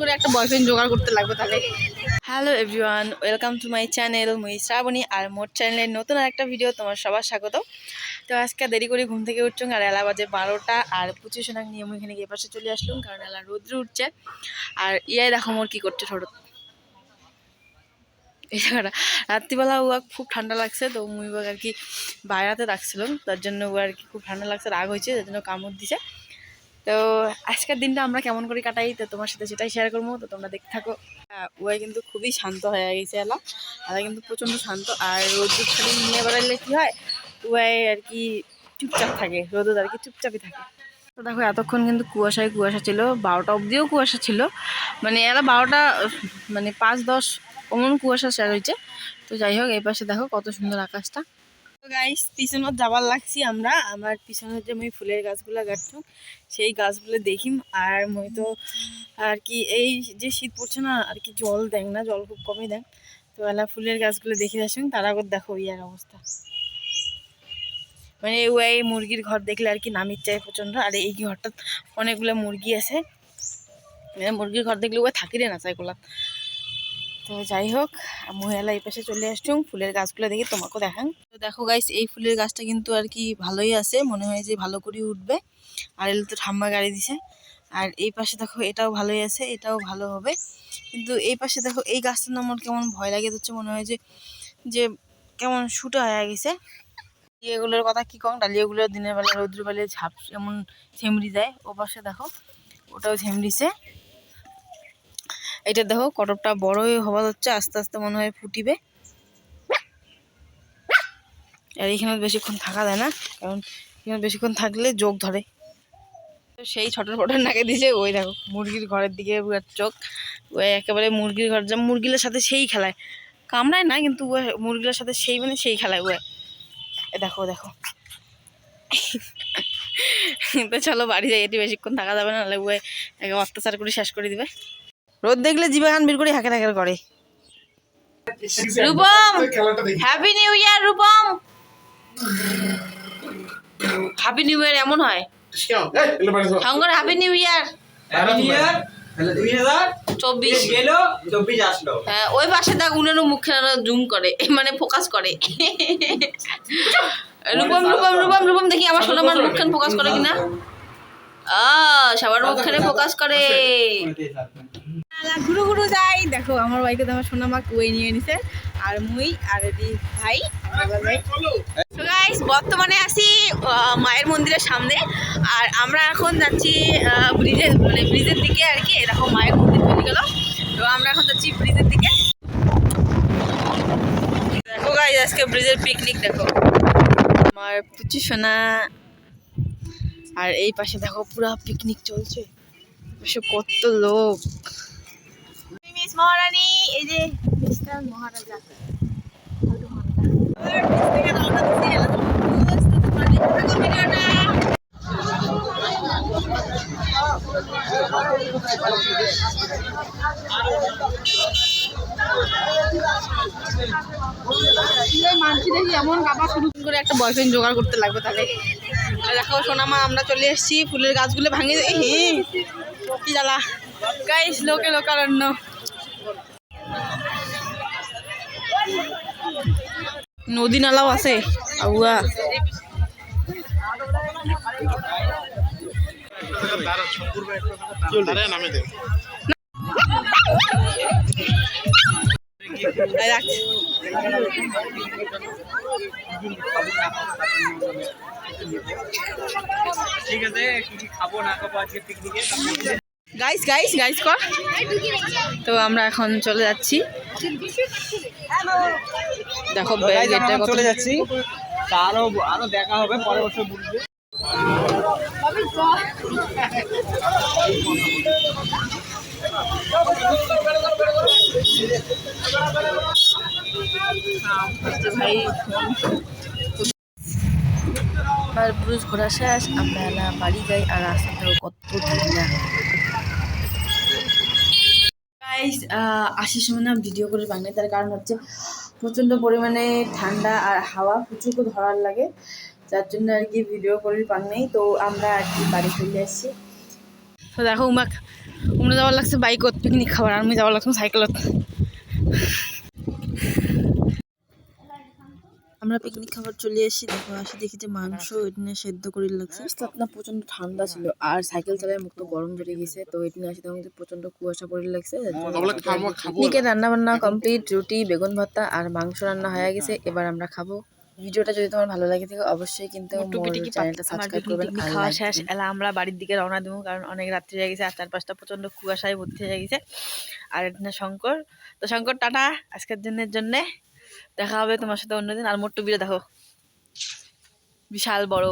করে একটা বয়ফ্রেন্ড জোগাড় করতে লাগবে তাহলে hello everyone welcome to my channel মুই শ্রাবণী আর মোট চ্যানেলের নতুন একটা ভিডিও তোমার সবার স্বাগত তো আজকে দেরি করে ঘুম থেকে উঠছুন আর এলা বাজে বারোটা আর পঁচিশ সোনাক নিয়ে আমি এখানে গিয়ে পাশে চলে আসলাম, কারণ এলা রোদ্রে উঠছে। আর ইয়াই দেখো মোর কী করছে ছোট এই জায়গাটা, রাত্রিবেলা ও খুব ঠান্ডা লাগছে, তো মুই আর কি বাইরাতে রাখছিলাম, তার জন্য ও আর কি খুব ঠান্ডা লাগছে, রাগ হয়েছে, তার জন্য কামড় দিছে। তো আজকের দিনটা আমরা কেমন করে কাটাই, তো তোমার সাথে সেটাই শেয়ার করব, তো তোমরা দেখতে থাকো। ওয়াই কিন্তু খুবই শান্ত হয়ে গেছে এলা। এলা কিন্তু প্রচণ্ড শান্ত। আর রোদ্দুর খালি নিয়ে বেড়াইলে কী হয়? ওয়াই আর কি চুপচাপ থাকে, রোদ আর কি চুপচাপই থাকে। তো দেখো, এতক্ষণ কিন্তু কুয়াশায় কুয়াশা ছিল, বারোটা অবধিও কুয়াশা ছিল। মানে এরা বারোটা মানে পাঁচ দশ অমন কুয়াশা শেয়ার হয়েছে। তো যাই হোক, এই পাশে দেখো কত সুন্দর আকাশটা। গাইস পিছনত যাবার লাগছি আমরা। আমার পিছনের যে মই ফুলের গাছগুলো গাছছু সেই গাছগুলো দেখিম আর মই তো আর কি এই যে শীত পড়ছে না, আর কি জল দেন না, জল খুব কমই দেন তো এলা ফুলের গাছগুলো দেখে আসুন, তার আগত দেখো ইয়ার অবস্থা। মানে ওই মুরগির ঘর দেখলে আর কি নামির চাই প্রচণ্ড। আর এই ঘরটা অনেকগুলো মুরগি আছে। মুরগির ঘর দেখলে ওই থাকিরে না চাই গোলা তো যাই হোক, মহিলা এই পাশে চলে আসছুম ফুলের গাছগুলো দেখি তোমাকেও দেখান। তো দেখো গাইস এই ফুলের গাছটা কিন্তু আর কি ভালোই আছে, মনে হয় যে ভালো করে উঠবে। আর এলে তো ঠাম্মা গাড়ি দিছে। আর এই পাশে দেখো, এটাও ভালোই আছে, এটাও ভালো হবে। কিন্তু এই পাশে দেখো, এই গাছটার নাম আমার কেমন ভয় লাগে যাচ্ছে মনে হয় যে যে কেমন শুটা হয়ে গেছে। ডালিয়াগুলোর কথা কি কম, ডালিয়াগুলো দিনের বেলা রৌদ্র বেলা ঝাপ, এমন ঝেমড়ি দেয়। ও পাশে দেখো, ওটাও ঝেমড়িছে এটা দেখো, কটকটা বড়ই হওয়া হচ্ছে আস্তে আস্তে মনে হয় ফুটিবে। আর এখানে বেশিক্ষণ থাকা যায় না, কারণ এখানে বেশিক্ষণ থাকলে যোগ ধরে। সেই ছটার ফটার নাকে দিছে ওই দেখো, মুরগির ঘরের দিকে চোখ। ওই একেবারে মুরগির ঘর, যা মুরগির সাথে সেই খেলায়। কামড়ায় না, কিন্তু ও মুরগির সাথে সেই মানে সেই খেলায় ও দেখো দেখো। তো চলো, বাড়ি যাই, এটি বেশিক্ষণ থাকা যাবে না, নাহলে ও একে অত্যাচার করে শেষ করে দিবে। রোদ দেখলে জিবা গান বের করে হাঁকে হাঁকে করে? Rupam happy new year Rupam. Happy new year এমন হয়। শঙ্কর হ্যাপি নিউ ইয়ার চব্বিশ। হ্যাঁ ওই পাশে দেখ উনারও মুখে জুম করে মানে ফোকাস করে। রূপম রূপম রূপম রূপম দেখি আমার সোনামার মুখখান ফোকাস করে কিনা। আ সবার মুখখানে ফোকাস করে। ঘুরু ঘুরু যাই। দেখো আমার বাইকে তো আমার সোনামা কুয়ে নিয়ে নিছে আর মুই আর এদি ভাই So guys, বর্তমানে আছি মায়ের মন্দিরের সামনে আর আমরা এখন যাচ্ছি ব্রিজের মানে ব্রিজের দিকে আর কি এরকম মায়ের মন্দির চলে গেল। তো আমরা এখন যাচ্ছি ব্রিজের দিকে। দেখো গাইজ আজকে ব্রিজের পিকনিক দেখো। আমার পুচি সোনা আর এই পাশে দেখো পুরা পিকনিক চলছে। কত লোক। মহারানী, এই যে মিস্টার মহারাজা। দেখি, এমন কাপা শুরু করে একটা বয়ফ্রেন্ড জোগাড় করতে লাগবে তাহলে দেখো সোনামা, আমরা চলে এসেছি, ফুলের গাছগুলো ভাঙে এই হে কি জ্বালা। গাইস লোকে লোকারণ্য। নদী নালাও আছে আউয়া। ঠিক আছে খাব না খাব আজকে পিকনিকে গাইস গাইস গাইস কর। তো আমরা এখন চলে যাচ্ছি। দেখো চলে যাচ্ছি। আরও আরও দেখা হবে পরের বছর বুঝবে। আমার ব্রুজ ঘোরা শেষ আমরা বাড়ি যাই আর রাস্তাটাও কত ঠান্ডা গাইস আসার সময় না ভিডিও করে বানাই তার কারণ হচ্ছে প্রচণ্ড পরিমাণে ঠান্ডা আর হাওয়া প্রচুর ধরার লাগে। যার জন্য আর কি ভিডিও করে বানাই নেই তো আমরা আর কি বাড়ি ফিরে আসছি। তো দেখো উমাক উমরা যাওয়ার লাগছে বাইকত পিকনিক খাবার। আর আমি যাওয়ার লাগছে সাইকেলত আমরা পিকনিক খাবার চলে এসেছি দেখো আসি দেখি যে মাংস এখানে সেদ্ধ করে লাগছে। না প্রচণ্ড ঠান্ডা ছিল আর সাইকেল চালায় মুখ তো গরম ধরে গেছে তো এখানে আসি তখন প্রচণ্ড কুয়াশা পড়ে লাগছে পিকনিকের রান্না বান্না কমপ্লিট রুটি বেগুন ভর্তা আর মাংস রান্না হয়ে গেছে এবার আমরা খাব। ভিডিওটা যদি তোমার ভালো লাগে থাকে অবশ্যই কিন্তু চ্যানেলটা সাবস্ক্রাইব করবেন খাওয়া শেষ এলা আমরা বাড়ির দিকে রওনা দেবো কারণ অনেক রাত্রি হয়ে গেছে আর চারপাশটা প্রচণ্ড কুয়াশায় ভর্তি হয়ে গেছে। আর এখানে শঙ্কর তো শঙ্কর টাটা আজকের দিনের জন্য। দেখা হবে তোমার সাথে অন্যদিন। আর মোট্টু বিরে দেখো। বিশাল বড়।